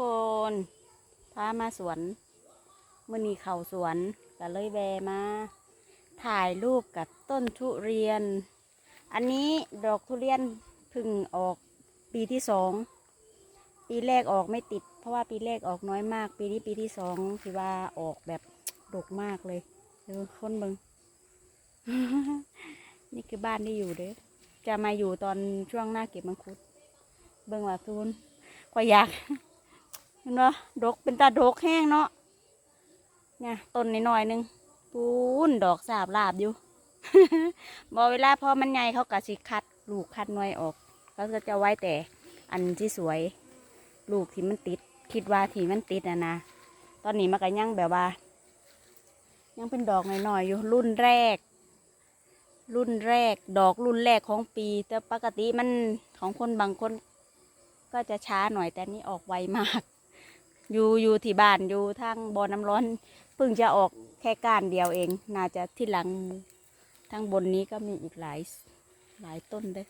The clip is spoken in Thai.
คนพามาสวนมื่อนี้เขาสวนก็เลยแวมา ถ่ายรูปกับต้นทุเรียน อันนี้ดอกทุเรียนพึ่งออกปีที่สองปีแรกออกไม่ติด เพราะว่าปีแรกออกน้อยมาก ปีนี้ปีที่สองที่ว่าออกแบบดกมากเลยดูคนเบิงนี่คือบ้านที่อยู่เด้อจะมาอยู่ตอนช่วงหน้าเก็บมังคุด เบิ่งว่าทูนก็อยาก เห็นว่าดกเป็นตาดกแห้งเนาะเนี่ยต้นน้อยๆหนึงปูนดอกสาบลาบอยู่บอเวลาพอมันใหญ่เขากะสิคัด ลูกคัดหน่วยออกเขาก็จะไว้แต่อันที่สวย ลูกที่มันติด คิดว่าที่มันติดนะนะตอนนี้มันก็ยังแบบว่า ยังเป็นดอกน้อยๆอยู่รุ่นแรก รุ่นแรก ดอกรุ่นแรกของปี แต่ปกติมันของคนบางคนก็จะช้าหน่อยแต่นนี่ออกไวมาก อยู่อยู่ที่บ้านอยู่ทางบ่อน้ำร้อนเพิ่งจะออกแค่ก้านเดียวเอง น่าจะที่หลังทางบนนี้ก็มีอีกหลายหลายต้นเลย